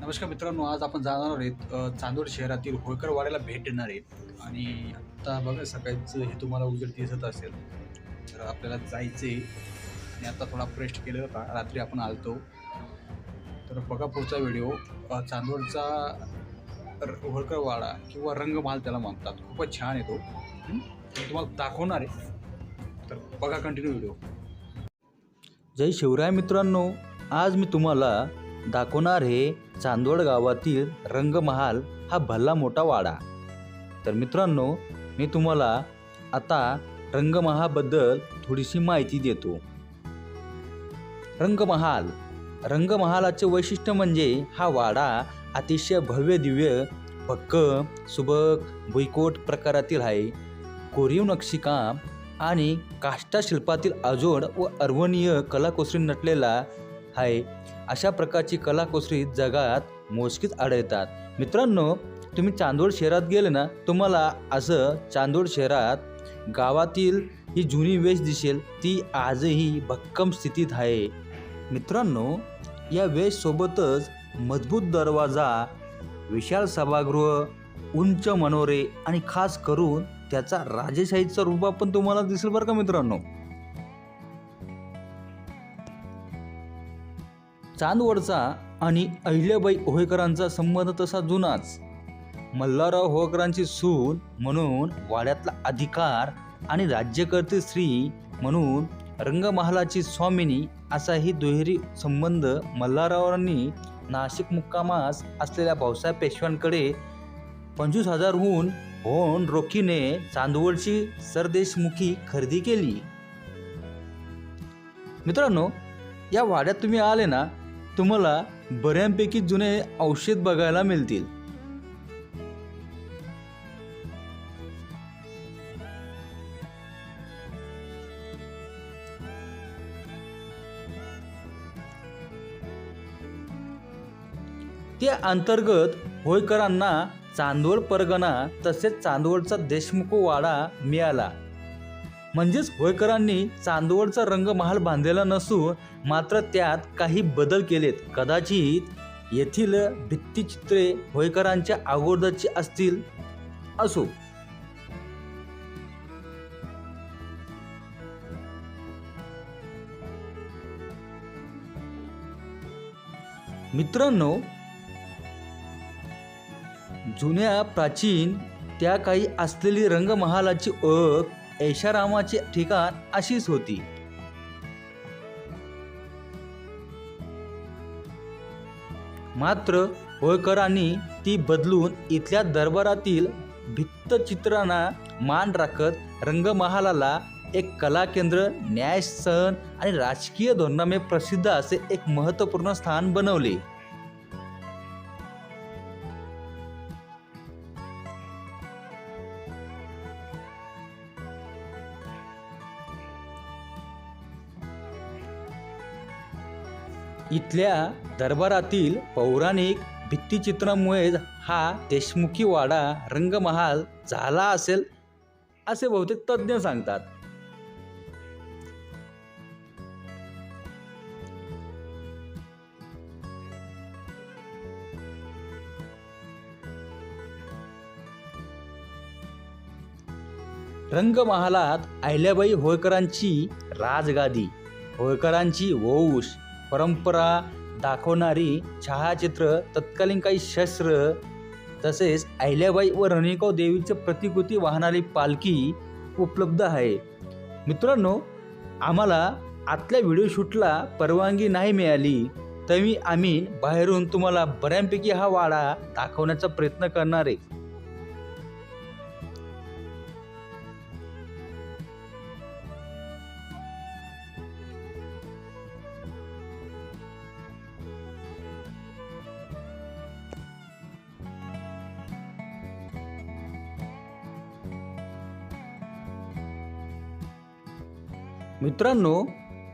नमस्कार मित्रांनो आज आपण जाणार आहेत चांदोड शहरातील होळकर वाड्याला भेट देणार आहेत. आणि आता बघा सकाळचं हे तुम्हाला उजेड दिसत असेल तर आपल्याला जायचं आहे आणि आता थोडा फ्रेश केलं होता रात्री आपण आलतो. तर बघा पुढचा व्हिडिओ चांदोडचा र- होळकर वाडा किंवा रंगमहाल त्याला म्हणतात खूपच छान आहे तो. तुम्हाला दाखवणार आहे. तर बघा कंटिन्यू व्हिडिओ जय शिवराय मित्रांनो आज मी तुम्हाला दाखवणार हे चांदवड गावातील रंगमहाल हा भल्ला मोठा वाडा. तर मित्रांनो मी तुम्हाला आता रंगमहाबद्दल थोडीशी माहिती देतो. रंगमहाल. रंगमहालाचे वैशिष्ट्य म्हणजे हा वाडा अतिशय भव्य दिव्य भक्कम सुबक भुईकोट प्रकारातील आहे. कोरीव नक्षीकाम आणि काष्टाशिल्पातील अजोड व अर्वणीय कलाकुसरी नटलेला आहे. अशा प्रकारची कलाकुसरी जगात मोजकीच आढळतात मित्रांनो तुम्ही चांदोड शहरात गेले ना तुम्हाला असं चांदोड शहरात गावातील ही जुनी वेश दिसेल ती आजही भक्कम स्थितीत आहे. मित्रांनो या वेशसोबतच मजबूत दरवाजा विशाल सभागृह उंच मनोरे आणि खास करून त्याचा राजेशाहीचा रूप पण तुम्हाला दिसेल बरं का मित्रांनो? चांदवडचा आणि अहिल्याबाई होळकरांचा संबंध तसा जुनाच. मल्हारराव होळकरांची सून म्हणून वाड्यातला अधिकार आणि राज्यकर्ते स्त्री म्हणून रंगमहालाची स्वामिनी असाही दुहेरी संबंध मल्हाररावांनी नाशिक मुक्कामास असलेल्या भाऊसाहेब पेशव्यांकडे पंचवीस हजारहून होऊन रोखीने चांदवडची सरदेशमुखी खरेदी केली. मित्रांनो या वाड्यात तुम्ही आले ना तुम्हाला बऱ्यापैकी जुने औषध बघायला मिळतील. त्या अंतर्गत होयकरांना चांदवड परगणा तसेच चांदवडचा देशमुख वाडा मिळाला. म्हणजेच होयकरांनी चांदवडचा रंगमहाल बांधलेला नसून मात्र त्यात काही बदल केलेत. कदाचित येथील भित्तिचित्रे होयकरांच्या अगोदरची असतील असो. मित्रांनो जुन्या प्राचीन त्या काही असलेली रंगमहालाची ओळख ऐशारामाचे ठिकाण अशीच होती. मात्र होळकरांनी ती बदलून इथल्या दरबारातील भित्तचित्रांना मान राखत रंगमहालाला एक कला केंद्र न्याय सण आणि राजकीय धोरणामे प्रसिद्ध असे एक महत्त्वपूर्ण स्थान बनवले. इथल्या दरबारातील पौराणिक भित्तिचित्रामुळे हा देशमुखी वाडा रंगमहाल झाला असेल असे बहुतेक तज्ज्ञ सांगतात. रंगमहालात अहिल्याबाई होळकरांची राजगादी होळकरांची वौश परंपरा दाखवणारी छायाचित्र तत्कालीन काही शस्त्र तसेच अहिल्याबाई व रणिकाव देवीचे प्रतिकृती वाहणारी पालखी उपलब्ध आहे. मित्रांनो आम्हाला आतल्या व्हिडिओ शूटला परवानगी नाही मिळाली तरी आम्ही बाहेरून तुम्हाला बऱ्यापैकी हा वाडा दाखवण्याचा प्रयत्न करणार आहे. मित्रांनो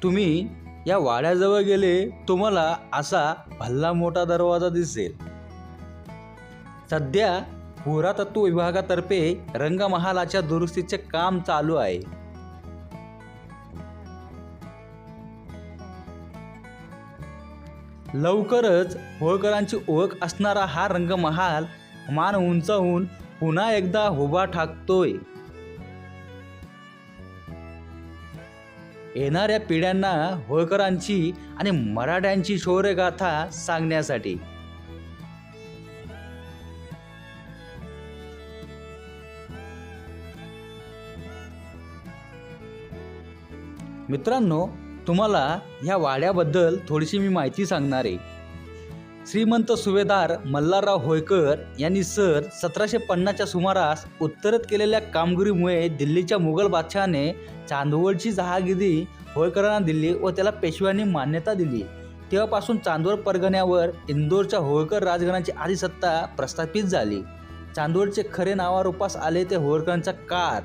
तुम्ही या वाड्याजवळ गेले तुम्हाला असा भल्ला मोठा दरवाजा दिसेल. सध्या पुरातत्व विभागातर्फे रंगमहालाच्या दुरुस्तीचे काम चालू आहे. लवकरच होळकरांची ओळख असणारा हा रंगमहाल मान उंचावून पुन्हा एकदा उभा ठाकतोय. येणाऱ्या पिढ्यांना होळकरांची आणि मराठ्यांची शौर्यगाथा सांगण्यासाठी. मित्रांनो तुम्हाला ह्या वाड्याबद्दल थोडीशी मी माहिती सांगणार आहे. श्रीमंत सुभेदार मल्हारराव होळकर यांनी सर सतराशे पन्नासच्या सुमारास उत्तरेत केलेल्या कामगिरीमुळे दिल्लीच्या मुघल बादशहाने चांदवडची जहागिरी होळकरांना दिली व त्याला पेशव्यांनी मान्यता दिली. तेव्हापासून चांदवड परगण्यावर इंदोरच्या होळकर राजघराण्याची आधिसत्ता प्रस्थापित झाली. चांदवडचे खरे नावारूपास आले ते होळकरांच्या काळात.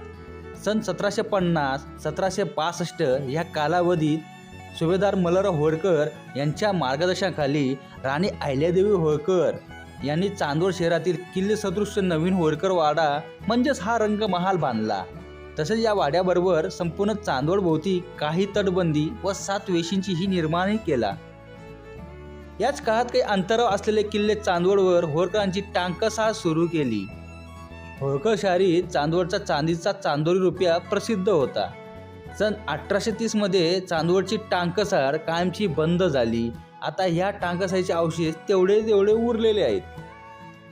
सन सतराशे पन्नास सतराशे पासष्ट या कालावधीत सुभेदार मलराव होळकर यांच्या मार्गदर्शनाखाली राणी अहिल्यादेवी होळकर यांनी चांदोड शहरातील किल्ले सदृश्य नवीन होळकर वाडा म्हणजेच हा रंगमहाल बांधला. तसेच या वाड्याबरोबर संपूर्ण चांदोडभोवती काही तटबंदी व सात वेशींचीही निर्माणही केला. याच काळात काही अंतरावर असलेले किल्ले चांदवडवर होळकरांची टांकसाळ सुरू केली. होळकर शहरी चांदवडचा चांदीचा चांदोरी रुपया प्रसिद्ध होता. सन अठराशे तीसमध्ये चांदवडची टांकसार कायमची बंद झाली. आता ह्या टांकसाईचे अवशेष तेवढे तेवढे उरलेले आहेत.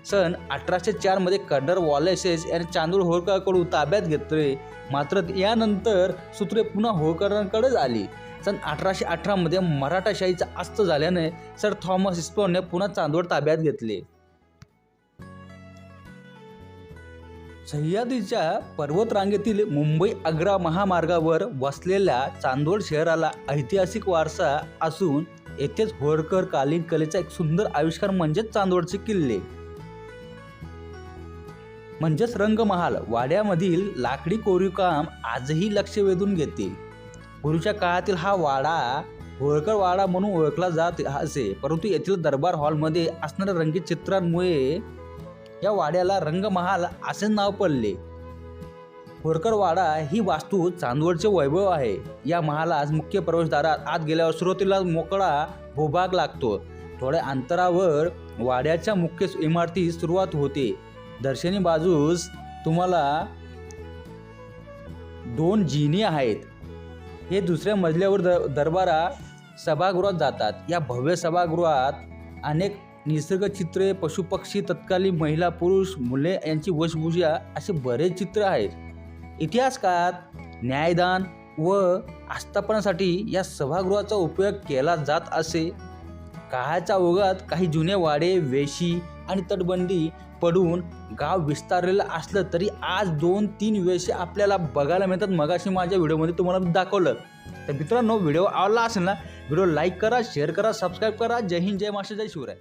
सन अठराशे चारमध्ये कडर वॉलेसेस यांनी चांदूर होळकरकडून ताब्यात घेतले. मात्र यानंतर सूत्रे पुन्हा होळकरांकडेच आली. सन अठराशे अठरामध्ये मराठाशाहीचा अस्त झाल्याने सर थॉमस इस्पॉनने पुन्हा चांदवड ताब्यात घेतले. सह्याद्रीच्या पर्वतरांगेतील मुंबई आग्रा महामार्गावर वसलेल्या चांदोड शहराला ऐतिहासिक वारसा असून येथेच होळकर कालीन कलेचा एक सुंदर आविष्कार म्हणजेच चांदोडचे किल्ले. म्हणजेच रंगमहाल. वाड्यामधील लाकडी कोरीवकाम आजही लक्ष वेधून घेते. पूर्वीच्या काळातील हा वाडा होळकर वाडा म्हणून ओळखला जात असे परंतु येथील दरबार हॉलमध्ये असणाऱ्या रंगीत चित्रांमुळे या वाड्याला रंगमहाल असे नाव पडले. होरकर वाडा ही वास्तू चांदवडचे वैभव आहे. या महालास मुख्य प्रवेशद्वारात आत गेल्यावर सुरुवातीला मोकळा भूभाग लागतो. थोड्या अंतरावर वाड्याच्या मुख्य इमारतीस सुरुवात होते. दर्शनी बाजूस तुम्हाला दोन जिनी आहेत. हे दुसऱ्या मजल्यावर द दरबारा सभागृहात जातात. या भव्य सभागृहात अनेक निसर्ग चित्रे पशुपक्षी तत्कालीन महिला पुरुष मुले यांची वशभूषा असे बरेच चित्र आहेत. इतिहास काळात न्यायदान व आस्थापनासाठी या सभागृहाचा उपयोग केला जात असे. काळाच्या ओघात काही जुने वाडे वेशी आणि तटबंदी पडून गाव विस्तारलेलं असलं तरी आज दोन तीन वेशी आपल्याला बघायला मिळतात. मगाशी माझ्या व्हिडिओमध्ये तुम्हाला दाखवलं. तर मित्रांनो व्हिडिओ आवडला असेल ना व्हिडिओ लाईक करा शेअर करा सबस्क्राईब करा. जय हिंद जय मास्टर जय शिवराय.